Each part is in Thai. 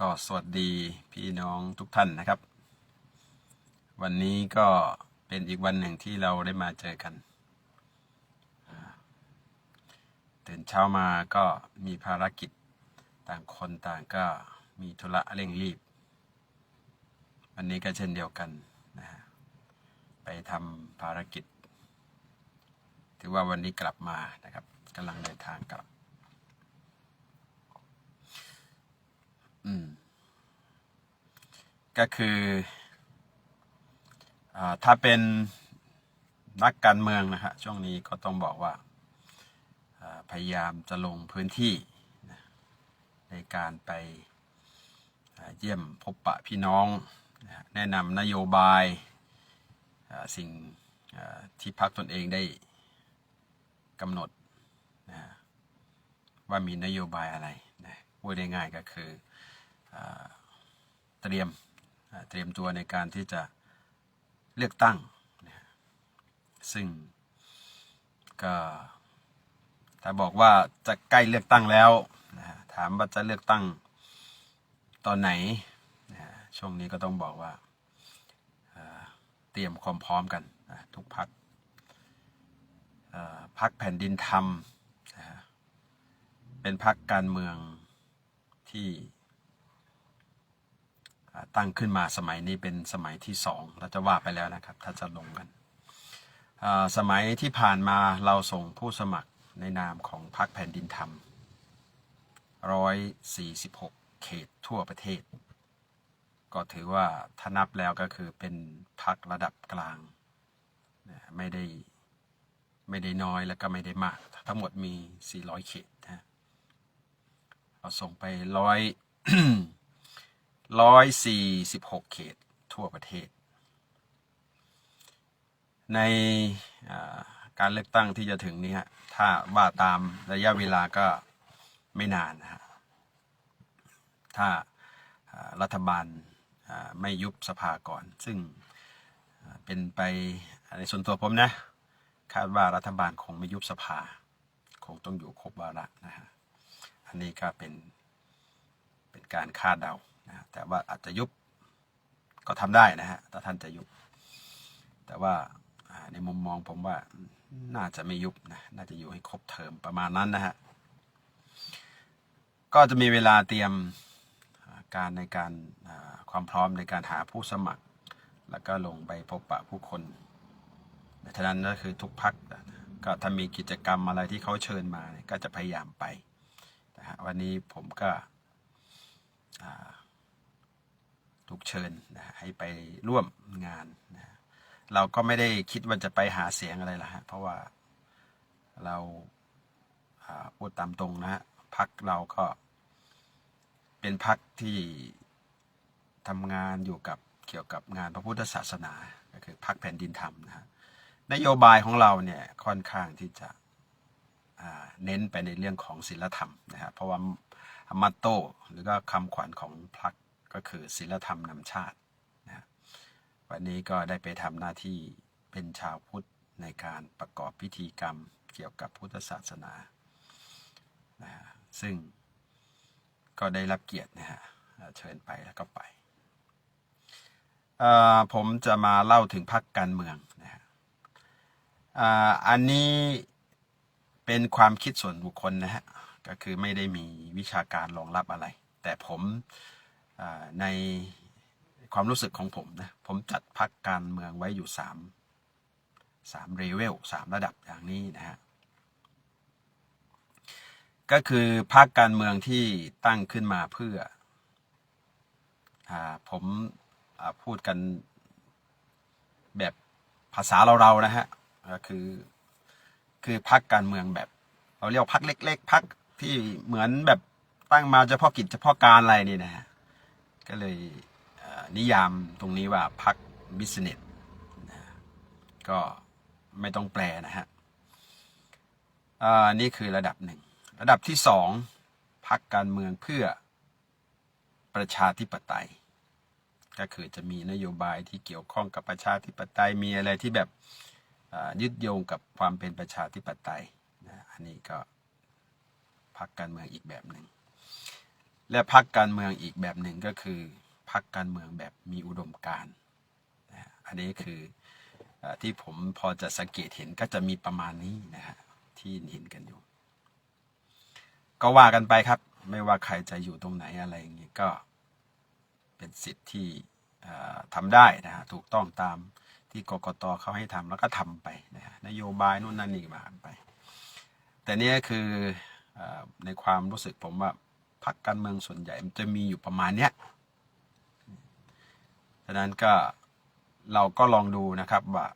ก็สวัสดีพี่น้องทุกท่านนะครับ วันนี้ก็เป็นอีกวันหนึ่งที่เราได้มาเจอกันตื่นเช้ามาก็มีภารกิจต่างคนต่างก็มีธุระเร่งรีบ วันนี้ก็เช่นเดียวกันนะฮะไปทำภารกิจ ถือว่าวันนี้กลับมานะครับกำลังเดินทางกลับ อืม ก็คืออถ้าเป็นนักการเมืองนะฮะช่วงนี้ก็ต้องบอกว่าพยายามจะลงพื้นที่ในการไปเยี่ยมพบปะพี่น้อง แนะนำนโยบายสิ่งที่พรรคตนเองได้กำหนดว่ามีนโยบายอะไรนะพูดได้ง่ายๆก็คือ เตรียมเตรียมตัวในการที่จะเลือกตั้ง ซึ่งก็ถ้าบอกว่าจะใกล้เลือกตั้งแล้วถามว่าจะเลือกตั้งตอนไหนช่วงนี้ก็ต้องบอกว่าเตรียมความพร้อมกันทุกพักพักแผ่นดินธรรมเป็นพักการเมืองที่ ตั้งขึ้นมาสมัยนี้เป็นสมัยที่สองเราจะว่าไปแล้วนะครับ ถ้าจะลงกัน สมัยที่ผ่านมาเราส่งผู้สมัครในนามของพรรคแผ่นดินธรรม 146 เขตทั่วประเทศ ก็ถือว่าถ้านับแล้วก็คือเป็นพรรคระดับกลาง ไม่ได้ไม่ได้น้อยแล้วก็ไม่ได้มาก ทั้งหมดมี 400 เขตนะเราส่งไปร้อย ร้อยสี่สิบหกเขตทั่วประเทศ ในการเลือกตั้งที่จะถึงนี้ฮะถ้าว่าตามระยะเวลาก็ไม่นานนะฮะถ้ารัฐบาลไม่ยุบสภาก่อน ซึ่งเป็นไปในส่วนตัวผมนะ คาดว่ารัฐบาลคงไม่ยุบสภา คงต้องอยู่ครบวาระนะฮะอันนี้ก็เป็นเป็นการคาดเดา นะแต่ว่าอาจจะยุบก็ทำได้นะฮะถ้าท่านจะยุบ แต่ว่าในมุมมองผมว่าน่าจะไม่ยุบนะน่าจะอยู่ให้ครบเทอมประมาณนั้นนะฮะก็จะมีเวลาเตรียมการในการความพร้อมในการหาผู้สมัคร แล้วก็ลงไปพบปะผู้คนฉะนั้นก็คือทุกพักก็ถ้ามีกิจกรรมอะไรที่เขาเชิญมาเนี่ยก็จะพยายามไปนะฮะวันนี้ผมก็ ถูกเชิญนะให้ไปร่วมงานนะเราก็ไม่ได้คิดว่าจะไปหาเสียงอะไรละฮะเพราะว่าเราพูดตามตรงนะฮะพักเราก็เป็นพักที่ทำงานอยู่กับเกี่ยวกับงานพระพุทธศาสนาก็คือพักแผ่นดินธรรมนะฮะนโยบายของเราเนี่ยค่อนข้างที่จะเน้นไปในเรื่องของศีลธรรมนะฮะเพราะว่ามัตโต้หรือก็คำขวัญของพรรค ก็คือศีลธรรมนำชาตินะวันนี้ก็ได้ไปทำหน้าที่เป็นชาวพุทธในการประกอบพิธีกรรมเกี่ยวกับพุทธศาสนานะซึ่งก็ได้รับเกียรตินะฮะเชิญไปแล้วก็ไป ผมจะมาเล่าถึงพรรคการเมืองนะฮะอันนี้เป็นความคิดส่วนบุคคลนะฮะ ก็คือไม่ได้มีวิชาการรองรับอะไร แต่ผม ในความรู้สึกของผมนะผมจัดพักการเมืองไว้อยู่สามสามเรเวลสามระดับอย่างนี้นะฮะก็คือพักการเมืองที่ตั้งขึ้นมาเพื่ออผมอพูดกันแบบภาษาเราๆนะฮะก็คือคือพักการเมืองแบบ เราเรียกพักเล็ก ๆพักที่เหมือนแบบตั้งมาเฉพาะกิจเฉพาะการอะไรนี่นะฮะ ก็เลยนิยามตรงนี้ว่าพักบิสเนสก็ไม่ต้องแปลนะฮะอ่านี่คือระดับหนึ่ง ระดับที่สองพักการเมืองเพื่อประชาธิปไตย ก็คือจะมีนโยบายที่เกี่ยวข้องกับประชาธิปไตย มีอะไรที่แบบยึดโยงกับความเป็นประชาธิปไตย อันนี้ก็พักการเมืองอีกแบบหนึ่ง และพักการเมืองอีกแบบหนึ่งก็คือพักการเมืองแบบมีอุดมการณ์อันนี้คือที่ผมพอจะสังเกตเห็นก็จะมีประมาณนี้นะฮะที่เห็นกันอยู่ ก็ว่ากันไปครับ ไม่ว่าใครจะอยู่ตรงไหนอะไรอย่างนี้ก็เป็นสิทธิ์ที่ทำได้นะฮะถูกต้องตามที่กกตเขาให้ทำแล้วก็ทำไปนะฮะนโยบายนู่นนั่นนี่มาไป แต่เนี่ยคือในความรู้สึกผมว่า พรรคการเมืองส่วนใหญ่มันจะมีอยู่ประมาณเนี้ยฉะนั้นก็เราก็ลองดูนะครับว่า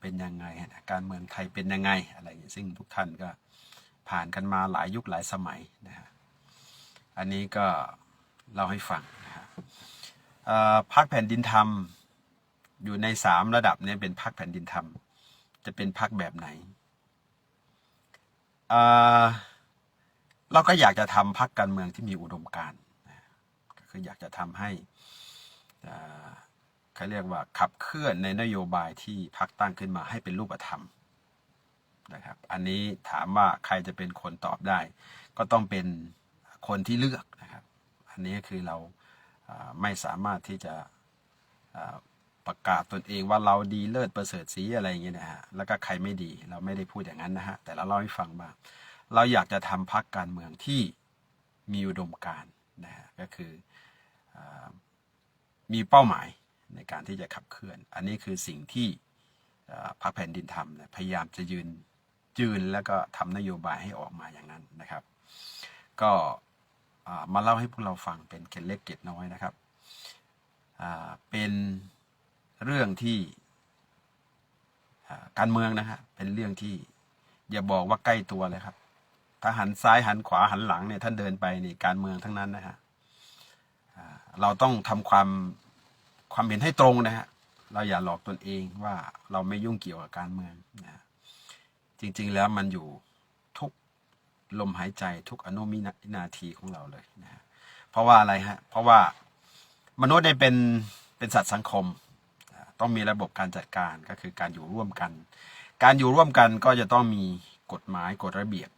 เป็นยังไงการเมืองไทยเป็นยังไงอะไรอย่างนี้ซึ่งทุกท่านก็ผ่านกันมาหลายยุคหลายสมัยนะฮะอันนี้ก็เล่าให้ฟังนะฮะพรรคแผ่นดินธรรมอยู่ในสามระดับเนี่ยเป็นพรรคแผ่นดินธรรม จะเป็นพรรคแบบไหนอ่อ เราก็อยากจะทำพักการเมืองที่มีอุดมการณ์ก็คืออยากจะทำให้เอ่อเขาเรียกว่าขับเคลื่อนในนโยบายที่พักตั้งขึ้นมาให้เป็นรูปธรรมนะครับ อันนี้ถามว่าใครจะเป็นคนตอบได้ ก็ต้องเป็นคนที่เลือกนะครับ อันนี้คือเราไม่สามารถที่จะประกาศตนเองว่าเราดีเลิศประเสริฐสีอะไรอย่างเงี้ยนะฮะ แล้วก็ใครไม่ดีเราไม่ได้พูดอย่างนั้นนะฮะ แต่เราเล่าให้ฟังว่า เราอยากจะทำพักการเมืองที่มีอุดมการนะฮะก็คืออมีเป้าหมายในการที่จะขับเคลื่อน อันนี้คือสิ่งที่พรรคแผ่นดินทำนะพยายามจะยืนยืนแล้วก็ทำนโยบายให้ออกมาอย่างนั้นนะครับ ก็มาเล่าให้พวกเราฟังเป็นเกร็ดเล็กเกร็ดน้อยนะครับเป็นเรื่องที่การเมืองนะฮะเป็นเรื่องที่อย่าบอกว่าใกล้ตัวเลยครับ ถ้าหันซ้ายหันขวาหันหลังเนี่ยท่านเดินไปนี่การเมืองทั้งนั้นนะฮะเราต้องทำความความเห็นให้ตรงนะฮะเราอย่าหลอกตนเองว่าเราไม่ยุ่งเกี่ยวกับการเมืองนะฮะจริงๆแล้วมันอยู่ทุกลมหายใจทุกอนุมินาทีของเราเลยนะฮะเพราะว่าอะไรฮะเพราะว่ามนุษย์เนี่ยเป็นเป็นสัตว์สังคม ต้องมีระบบการจัดการก็คือการอยู่ร่วมกัน การอยู่ร่วมกันก็จะต้องมีกฎหมายกฎระเบียบ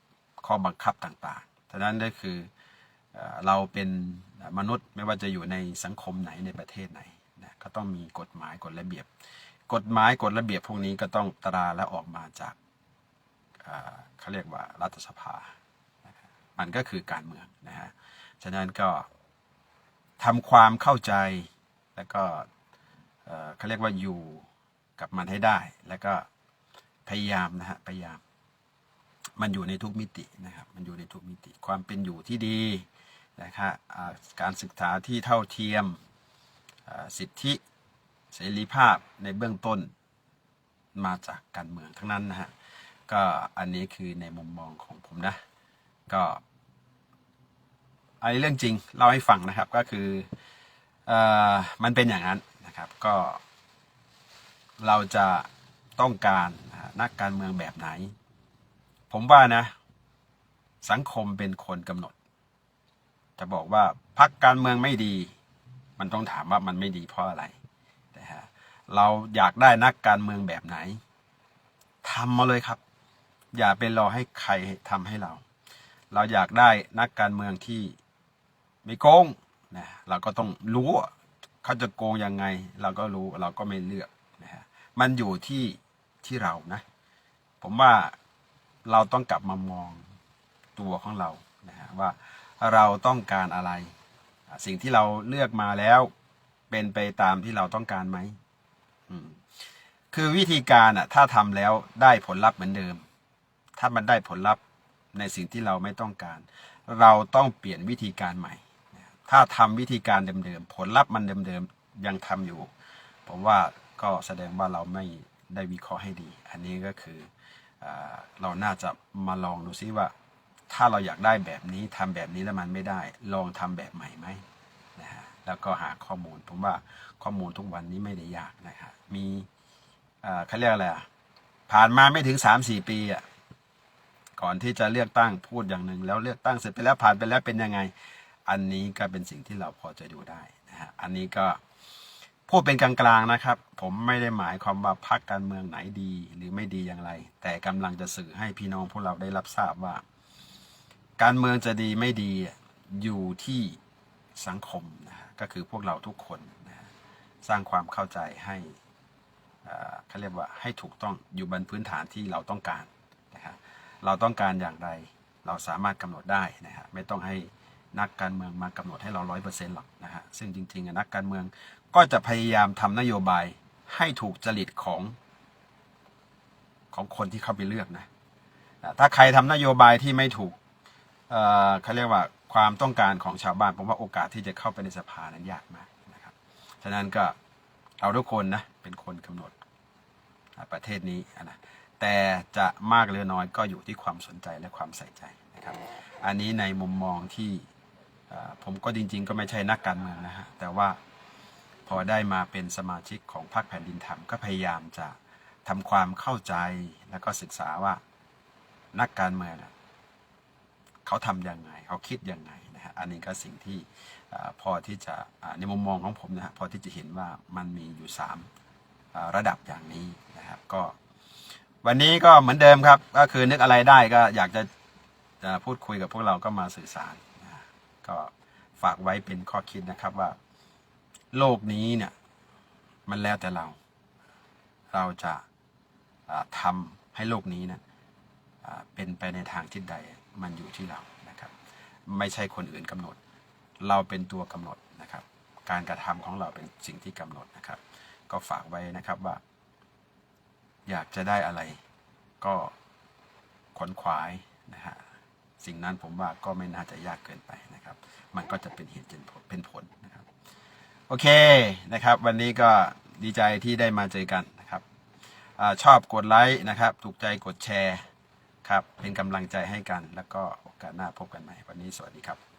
ข้อบังคับต่างๆฉะนั้นก็คือเราเป็นมนุษย์ไม่ว่าจะอยู่ในสังคมไหนในประเทศไหนนะก็ต้องมีกฎหมายกฎระเบียบ กฎหมายกฎระเบียบพวกนี้ก็ต้องตราและออกมาจากเขาเรียกว่ารัฐสภานะครับมันก็คือการเมืองนะฮะ ฉะนั้นก็ทำความเข้าใจแล้วก็เขาเรียกว่าอยู่กับมันให้ได้ แล้วก็พยายามนะฮะ พยายาม มันอยู่ในทุกมิตินะครับ มันอยู่ในทุกมิติ ความเป็นอยู่ที่ดีนะครับการศึกษาที่เท่าเทียมสิทธิเสรีภาพในเบื้องต้นมาจากการเมืองทั้งนั้นนะฮะ ก็อันนี้คือในมุมมองของผมนะ ก็อันนี้เรื่องจริงเล่าให้ฟังนะครับก็คือเอ่อมันเป็นอย่างนั้นนะครับก็ เราจะต้องการนักการเมืองแบบไหน ผมว่านะ สังคมเป็นคนกำหนด จะบอกว่าพักการเมืองไม่ดี มันต้องถามว่ามันไม่ดีเพราะอะไรนะฮะเราอยากได้นักการเมืองแบบไหนทำมาเลยครับ อย่าไปรอให้ใครทำให้เรา เราอยากได้นักการเมืองที่ไม่โกงนะเราก็ต้องรู้วเขาจะโกงยังไง เราก็รู้เราก็ไม่เลือกนะฮะมันอยู่ที่ที่เรานะ ผมว่า เราต้องกลับมามองตัวของเรานะฮะว่าเราต้องการอะไร สิ่งที่เราเลือกมาแล้วเป็นไปตามที่เราต้องการไหมคือวิธีการอะ ถ้าทำแล้วได้ผลลัพธ์เหมือนเดิม ถ้ามันได้ผลลัพธ์ในสิ่งที่เราไม่ต้องการ เราต้องเปลี่ยนวิธีการใหม่ ถ้าทำวิธีการเดิมๆผลลัพธ์มันเดิมๆยังทำอยู่ ผมว่าก็แสดงว่าเราไม่ได้วิเคราะห์ให้ดี อันนี้ก็คือ เราน่าจะมาลองดูซิว่า ถ้าเราอยากได้แบบนี้ทำแบบนี้แล้วมันไม่ได้ ลองทำแบบใหม่ไหมนะฮะแล้วก็หาข้อมูลผมว่าข้อมูลทุกวันนี้ไม่ได้ยากนะฮะมีเอ่อเขาเรียกอะไรอะผ่านมาไม่ถึงสามสี่ปีอะก่อนที่จะเลือกตั้งพูดอย่างหนึ่งแล้วเลือกตั้งเสร็จไปแล้วผ่านไปแล้วเป็นยังไง อันนี้ก็เป็นสิ่งที่เราพอจะดูได้นะฮะอันนี้ก็ พูดเป็นกลางๆนะครับ ผมไม่ได้หมายความว่าพรรคการเมืองไหนดีหรือไม่ดีอย่างไร แต่กำลังจะสื่อให้พี่น้องพวกเราได้รับทราบว่า การเมืองจะดีไม่ดีอยู่ที่สังคมนะก็คือพวกเราทุกคนนะสร้างความเข้าใจให้เขาเรียกว่าให้ถูกต้องอยู่บนพื้นฐานที่เราต้องการนะฮะเราต้องการอย่างไรเราสามารถกำหนดได้นะฮะไม่ต้องให้นักการเมืองมากำหนดให้เราร้อยเปอร์เซ็นต์หรอกนะฮะซึ่งจริงๆนักการเมือง ก็จะพยายามทำนโยบายให้ถูกจริตของของคนที่เข้าไปเลือกนะถ้าใครทำนโยบายที่ไม่ถูกเอ่อเขาเรียกว่าความต้องการของชาวบ้านผมว่าโอกาสที่จะเข้าไปในสภานั้นยากมากนะครับฉะนั้นก็เราทุกคนนะเป็นคนกำหนดประเทศนี้นะแต่จะมากหรือน้อยก็อยู่ที่ความสนใจและความใส่ใจนะครับ อันนี้ในมุมมองที่ผมก็จริง ๆ ก็ไม่ใช่นักการเมืองนะฮะแต่ว่า พอได้มาเป็นสมาชิกของพรรคแผ่นดินธรรมก็พยายามจะทำความเข้าใจแล้วก็ศึกษาว่านักการเมืองเขาทำยังไง เขาคิดยังไงนะฮะอันนี้ก็สิ่งที่พอที่จะในมุมมองของผมนะฮะพอที่จะเห็นว่ามันมีอยู่สามระดับอย่างนี้นะครับก็วันนี้ก็เหมือนเดิมครับ ก็คือนึกอะไรได้ก็อยากจะจะพูดคุยกับพวกเราก็มาสื่อสารนะก็ฝากไว้เป็นข้อคิดนะครับว่า โลกนี้เนี่ยมันแล้วแต่เรา เราจะาทำให้โลกนี้เนะอ่าเป็นไปในทางทิศใดมันอยู่ที่เรานะครับ ไม่ใช่คนอื่นกำหนด เราเป็นตัวกำหนดนะครับ การกระทำของเราเป็นสิ่งที่กำหนดนะครับ ก็ฝากไว้นะครับว่า อยากจะได้อะไร ก็ขวนขวายนะฮะสิ่งนั้นผมว่าก็ไม่น่าจะยากเกินไปนะครับ มันก็จะเป็นเหตุเป็นผลเป็นผลนะครับ โอเคนะครับ วันนี้ก็ดีใจที่ได้มาเจอกันนะครับอชอบกดไลค์นะครับ ถูกใจกดแชร์ครับ เป็นกำลังใจให้กัน แล้วก็โอกาสหน้าพบกันใหม่ วันนี้สวัสดีครับ